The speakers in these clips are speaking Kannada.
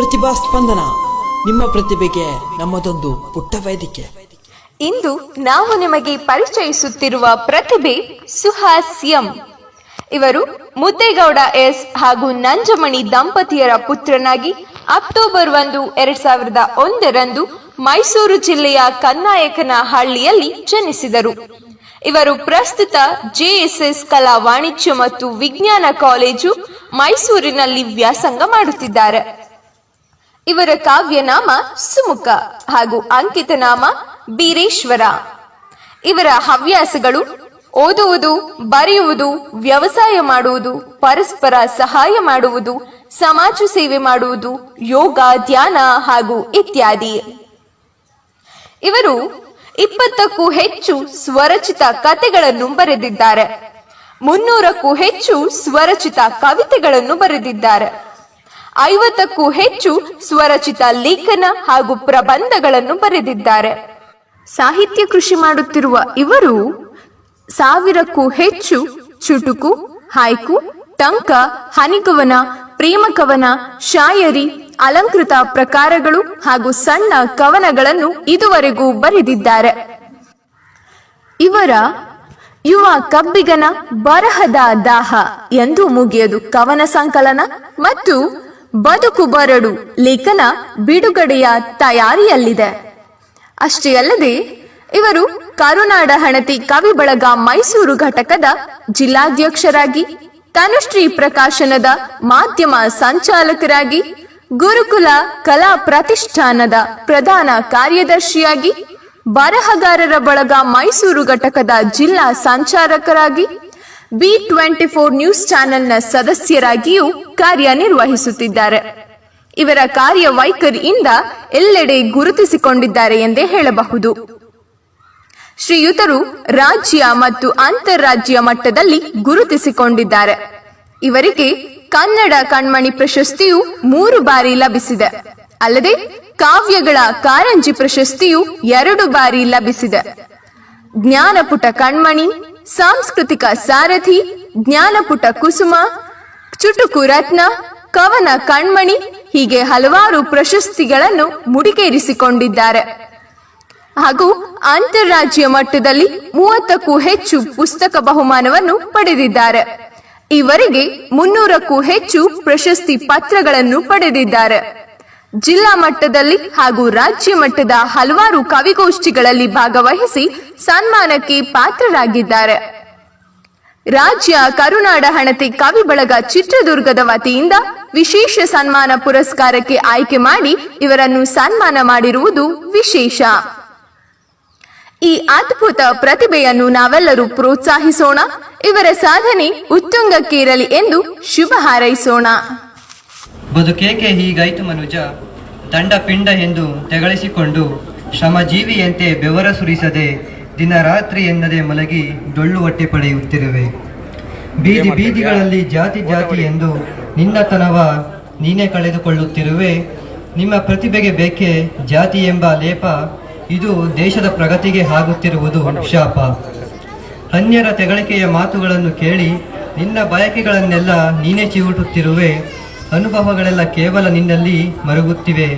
ಪ್ರತಿಭಾ ಸ್ಪಂದನ. ನಿಮ್ಮ ಪ್ರತಿಭೆಗೆ ನಮ್ಮದೊಂದು ಪುಟ್ಟ ವೇದಿಕೆ. ಇಂದು ನಾವು ನಿಮಗೆ ಪರಿಚಯಿಸುತ್ತಿರುವ ಪ್ರತಿಭೆ ಸುಹಾಸ್ ಎಂ ಇವರು ಮುದ್ದೇಗೌಡ ಎಸ್ ಹಾಗೂ ನಂಜಮಣಿ ದಂಪತಿಯರ ಪುತ್ರನಾಗಿ ಅಕ್ಟೋಬರ್ ಒಂದು, ಎರಡ್ ಸಾವಿರದ ಒಂದರಂದು ಮೈಸೂರು ಜಿಲ್ಲೆಯ ಕನ್ನಾಯಕನ ಹಳ್ಳಿಯಲ್ಲಿ ಜನಿಸಿದರು. ಇವರು ಪ್ರಸ್ತುತ ಜೆಎಸ್ಎಸ್ ಕಲಾ ವಾಣಿಜ್ಯ ಮತ್ತು ವಿಜ್ಞಾನ ಕಾಲೇಜು ಮೈಸೂರಿನಲ್ಲಿ ವ್ಯಾಸಂಗ ಮಾಡುತ್ತಿದ್ದಾರೆ. ಇವರ ಕಾವ್ಯನಾಮ ಸುಮುಖ ಹಾಗೂ ಅಂಕಿತ ನಾಮ ಬೀರೇಶ್ವರ. ಇವರ ಹವ್ಯಾಸಗಳು ಓದುವುದು, ಬರೆಯುವುದು, ವ್ಯವಸಾಯ ಮಾಡುವುದು, ಪರಸ್ಪರ ಸಹಾಯ ಮಾಡುವುದು, ಸಮಾಜ ಸೇವೆ ಮಾಡುವುದು, ಯೋಗ, ಧ್ಯಾನ ಹಾಗೂ ಇತ್ಯಾದಿ. ಇವರು ಇಪ್ಪತ್ತಕ್ಕೂ ಹೆಚ್ಚು ಸ್ವರಚಿತ ಕಥೆಗಳನ್ನು ಬರೆದಿದ್ದಾರೆ. ಮುನ್ನೂರಕ್ಕೂ ಹೆಚ್ಚು ಸ್ವರಚಿತ ಕವಿತೆಗಳನ್ನು ಬರೆದಿದ್ದಾರೆ. ಐವತ್ತಕ್ಕೂ ಹೆಚ್ಚು ಸ್ವರಚಿತ ಲೇಖನ ಹಾಗೂ ಪ್ರಬಂಧಗಳನ್ನು ಬರೆದಿದ್ದಾರೆ. ಸಾಹಿತ್ಯ ಕೃಷಿ ಮಾಡುತ್ತಿರುವ ಇವರು ಸಾವಿರಕ್ಕೂ ಹೆಚ್ಚು ಚುಟುಕು ಹಾಯ್ಕು ಟಂಕ, ಹನಿಕವನ, ಪ್ರೇಮಕವನ, ಶಾಯರಿ, ಅಲಂಕೃತ ಪ್ರಕಾರಗಳು ಹಾಗೂ ಸಣ್ಣ ಕವನಗಳನ್ನು ಇದುವರೆಗೂ ಬರೆದಿದ್ದಾರೆ. ಇವರ ಯುವ ಕಬ್ಬಿಗನ ಬರಹದ ದಾಹ ಎಂದು ಮುಗಿಯದು ಕವನ ಸಂಕಲನ ಮತ್ತು ಬದುಕು ಬರಡು ಲೇಖನ ಬಿಡುಗಡೆಯ ತಯಾರಿಯಲ್ಲಿದೆ. ಅಷ್ಟೇ ಅಲ್ಲದೆ, ಇವರು ಕರುನಾಡ ಹಣತಿ ಕವಿ ಬಳಗ ಮೈಸೂರು ಘಟಕದ ಜಿಲ್ಲಾಧ್ಯಕ್ಷರಾಗಿ, ತನುಶ್ರೀ ಪ್ರಕಾಶನದ ಮಾಧ್ಯಮ ಸಂಚಾಲಕರಾಗಿ, ಗುರುಕುಲ ಕಲಾ ಪ್ರತಿಷ್ಠಾನದ ಪ್ರಧಾನ ಕಾರ್ಯದರ್ಶಿಯಾಗಿ, ಬರಹಗಾರರ ಬಳಗ ಮೈಸೂರು ಘಟಕದ ಜಿಲ್ಲಾ ಸಂಚಾಲಕರಾಗಿ ಬಿ ಟ್ವೆಂಟಿ ಫೋರ್ ನ್ಯೂಸ್ ಚಾನೆಲ್ನ ಸದಸ್ಯರಾಗಿಯೂ ಕಾರ್ಯನಿರ್ವಹಿಸುತ್ತಿದ್ದಾರೆ. ಇವರ ಕಾರ್ಯವೈಖರಿಯಿಂದ ಎಲ್ಲೆಡೆ ಗುರುತಿಸಿಕೊಂಡಿದ್ದಾರೆ ಎಂದೇ ಹೇಳಬಹುದು. ಶ್ರೀಯುತರು ರಾಜ್ಯ ಮತ್ತು ಅಂತಾರಾಜ್ಯ ಮಟ್ಟದಲ್ಲಿ ಗುರುತಿಸಿಕೊಂಡಿದ್ದಾರೆ. ಇವರಿಗೆ ಕನ್ನಡ ಕಣ್ಮಣಿ ಪ್ರಶಸ್ತಿಯು ಮೂರು ಬಾರಿ ಲಭಿಸಿದೆ. ಅಲ್ಲದೆ ಕಾವ್ಯಗಳ ಕಾರಂಜಿ ಪ್ರಶಸ್ತಿಯು ಎರಡು ಬಾರಿ ಲಭಿಸಿದೆ. ಜ್ಞಾನಪುಟ ಕಣ್ಮಣಿ ಸಾಂಸ್ಕೃತಿಕ ಸಾರಥಿ, ಜ್ಞಾನಪುಟ ಕುಸುಮ, ಚುಟುಕು ರತ್ನ, ಕವನ ಕಣ್ಮಣಿ, ಹೀಗೆ ಹಲವಾರು ಪ್ರಶಸ್ತಿಗಳನ್ನು ಮುಡಿಗೇರಿಸಿಕೊಂಡಿದ್ದಾರೆ. ಹಾಗೂ ಅಂತಾರಾಜ್ಯ ಮಟ್ಟದಲ್ಲಿ ಮೂವತ್ತಕ್ಕೂ ಹೆಚ್ಚು ಪುಸ್ತಕ ಬಹುಮಾನವನ್ನು ಪಡೆದಿದ್ದಾರೆ. ಇವರಿಗೆ ಮುನ್ನೂರಕ್ಕೂ ಹೆಚ್ಚು ಪ್ರಶಸ್ತಿ ಪತ್ರಗಳನ್ನು ಪಡೆದಿದ್ದಾರೆ. ಜಿಲ್ಲಾ ಮಟ್ಟದಲ್ಲಿ ಹಾಗೂ ರಾಜ್ಯ ಮಟ್ಟದ ಹಲವಾರು ಕವಿಗೋಷ್ಠಿಗಳಲ್ಲಿ ಭಾಗವಹಿಸಿ ಸನ್ಮಾನಕ್ಕೆ ಪಾತ್ರರಾಗಿದ್ದಾರೆ. ರಾಜ್ಯ ಕರುನಾಡ ಹಣತೆ ಕವಿ ಬಳಗ ಚಿತ್ರದುರ್ಗದ ವತಿಯಿಂದ ವಿಶೇಷ ಸನ್ಮಾನ ಪುರಸ್ಕಾರಕ್ಕೆ ಆಯ್ಕೆ ಮಾಡಿ ಇವರನ್ನು ಸನ್ಮಾನ ಮಾಡಿರುವುದು ವಿಶೇಷ. ಈ ಅದ್ಭುತ ಪ್ರತಿಭೆಯನ್ನು ನಾವೆಲ್ಲರೂ ಪ್ರೋತ್ಸಾಹಿಸೋಣ. ಇವರ ಸಾಧನೆ ಉತ್ತುಂಗಕ್ಕೇರಲಿ ಎಂದು ಶುಭ ಹಾರೈಸೋಣ. ಬದುಕೇಕೆ ಹೀಗಾಯಿತು ಮನುಜ? ದಂಡ ಪಿಂಡ ಎಂದು ತೆಗಳಿಸಿಕೊಂಡು ಶ್ರಮಜೀವಿಯಂತೆ ಬೆವರ ಸುರಿಸದೆ ದಿನ ರಾತ್ರಿ ಎನ್ನದೆ ಮಲಗಿ ಡೊಳ್ಳು ಹೊಟ್ಟೆ ಪಡೆಯುತ್ತಿರುವೆ. ಬೀದಿ ಬೀದಿಗಳಲ್ಲಿ ಜಾತಿ ಜಾತಿ ಎಂದು ನಿನ್ನತನವ ನೀನೇ ಕಳೆದುಕೊಳ್ಳುತ್ತಿರುವೆ. ನಿಮ್ಮ ಪ್ರತಿಭೆಗೆ ಬೇಕೆ ಜಾತಿ ಎಂಬ ಲೇಪ? ಇದು ದೇಶದ ಪ್ರಗತಿಗೆ ಆಗುತ್ತಿರುವುದು ಶಾಪ. ಅನ್ಯರ ತೆಗಳಿಕೆಯ ಮಾತುಗಳನ್ನು ಕೇಳಿ ನಿನ್ನ ಬಯಕೆಗಳನ್ನೆಲ್ಲ ನೀನೇ ಚಿವುಟುತ್ತಿರುವೆ. ಅನುಭವಗಳೆಲ್ಲ ಕೇವಲ ನಿನ್ನಲ್ಲಿ ಮರುಗುತ್ತಿವೆ.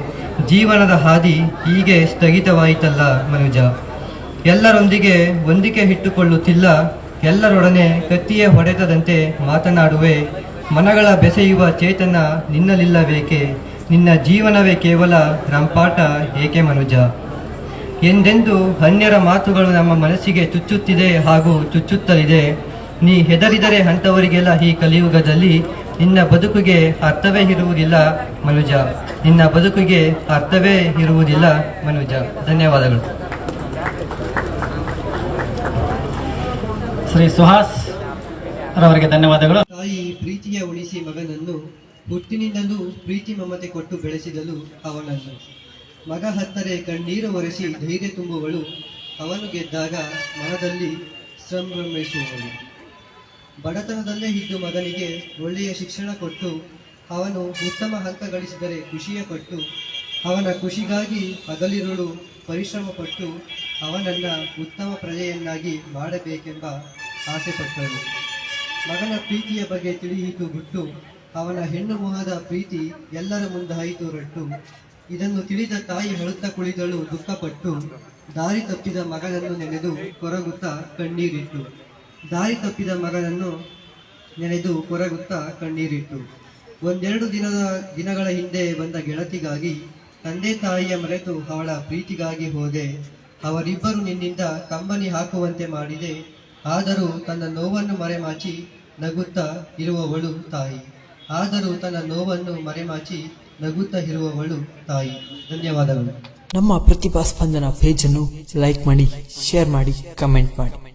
ಜೀವನದ ಹಾದಿ ಹೀಗೆ ಸ್ಥಗಿತವಾಯಿತಲ್ಲ ಮನುಜ. ಎಲ್ಲರೊಂದಿಗೆ ಹೊಂದಿಕೆ ಇಟ್ಟುಕೊಳ್ಳುತ್ತಿಲ್ಲ, ಎಲ್ಲರೊಡನೆ ಕತ್ತಿಯೇ ಹೊಡೆತದಂತೆ ಮಾತನಾಡುವೆ. ಮನಗಳ ಬೆಸೆಯುವ ಚೇತನ ನಿನ್ನಲಿಲ್ಲಬೇಕೆ ನಿನ್ನ ಜೀವನವೇ ಕೇವಲ ರಂಪಾಟ, ಏಕೆ ಮನುಜ? ಎಂದೆಂದು ಅನ್ಯರ ಮಾತುಗಳು ನಮ್ಮ ಮನಸ್ಸಿಗೆ ಚುಚ್ಚುತ್ತಿದೆ ಹಾಗೂ ಚುಚ್ಚುತ್ತಲಿದೆ. ನೀ ಹೆದರಿದರೆ ಅಂಥವರಿಗೆಲ್ಲ ಈ ಕಲಿಯುಗದಲ್ಲಿ ನಿನ್ನ ಬದುಕಿಗೆ ಅರ್ಥವೇ ಇರುವುದಿಲ್ಲ ಮನುಜ. ನಿನ್ನ ಬದುಕಿಗೆ ಅರ್ಥವೇ ಇರುವುದಿಲ್ಲ ಮನುಜ. ಧನ್ಯವಾದಗಳು. ಶ್ರೀ ಸುಹಾಸ್ ರವರಿಗೆ ಧನ್ಯವಾದಗಳು. ತಾಯಿ ಪ್ರೀತಿಯ ಉಳಿಸಿ ಮಗನನ್ನು ಹುಟ್ಟಿನಿಂದಲೂ ಪ್ರೀತಿ ಮಮತೆ ಕೊಟ್ಟು ಬೆಳೆಸಿದಳು ಅವನನ್ನು. ಮಗ ಹತ್ತರೆ ಕಣ್ಣೀರು ಒರೆಸಿ ಧೈರ್ಯ ತುಂಬುವಳು. ಅವನು ಗೆದ್ದಾಗ ಮನದಲ್ಲಿ ಸಂಭ್ರಮಿಸುವಳು. ಬಡತನದಲ್ಲೇ ಇದ್ದು ಮಗನಿಗೆ ಒಳ್ಳೆಯ ಶಿಕ್ಷಣ ಕೊಟ್ಟು, ಅವನು ಉತ್ತಮ ಹಂತ ಗಳಿಸಿದರೆ ಖುಷಿಯ ಪಟ್ಟು, ಅವನ ಖುಷಿಗಾಗಿ ಹಗಲಿರುಳು ಪರಿಶ್ರಮ ಪಟ್ಟು ಅವನನ್ನ ಉತ್ತಮ ಪ್ರಜೆಯನ್ನಾಗಿ ಮಾಡಬೇಕೆಂಬ ಆಸೆ ಪಟ್ಟರು ಮಗನ ಪ್ರೀತಿಯ ಬಗ್ಗೆ ತಿಳಿಯಿತು ಬಿಟ್ಟು, ಅವನ ಹೆಣ್ಣು ಮೊಹದ ಪ್ರೀತಿ ಎಲ್ಲರ ಮುಂದಾಯಿತು ರಟ್ಟು ಇದನ್ನು ತಿಳಿದ ತಾಯಿ ಹಳುತ್ತ ಕುಳಿತಳು ದುಃಖಪಟ್ಟು, ದಾರಿ ತಪ್ಪಿದ ಮಗನನ್ನು ನೆನೆದು ಕೊರಗುತ್ತಾ ಕಣ್ಣೀರಿಟ್ಟು. ದಾರಿ ತಪ್ಪಿದ ಮಗನನ್ನು ನೆನೆದು ಕೊರಗುತ್ತಾ ಕಣ್ಣೀರಿಟ್ಟು. ಒಂದೆರಡು ದಿನದ ದಿನಗಳ ಹಿಂದೆ ಬಂದ ಗೆಳತಿಗಾಗಿ ತಂದೆ ತಾಯಿಯ ಮರೆತು ಅವಳ ಪ್ರೀತಿಗಾಗಿ ಹೋದೆ. ಅವರಿಬ್ಬರು ನಿನ್ನಿಂದ ಕಂಬನಿ ಹಾಕುವಂತೆ ಮಾಡಿದೆ. ಆದರೂ ತನ್ನ ನೋವನ್ನು ಮರೆಮಾಚಿ ನಗುತ್ತಾ ಇರುವವಳು ತಾಯಿ. ಆದರೂ ತನ್ನ ನೋವನ್ನು ಮರೆಮಾಚಿ ನಗುತ್ತಾ ಇರುವವಳು ತಾಯಿ. ಧನ್ಯವಾದಗಳು. ನಮ್ಮ ಪ್ರತಿಭಾ ಸ್ಪಂದನ ಪೇಜನ್ನು ಲೈಕ್ ಮಾಡಿ, ಶೇರ್ ಮಾಡಿ, ಕಮೆಂಟ್ ಮಾಡಿ.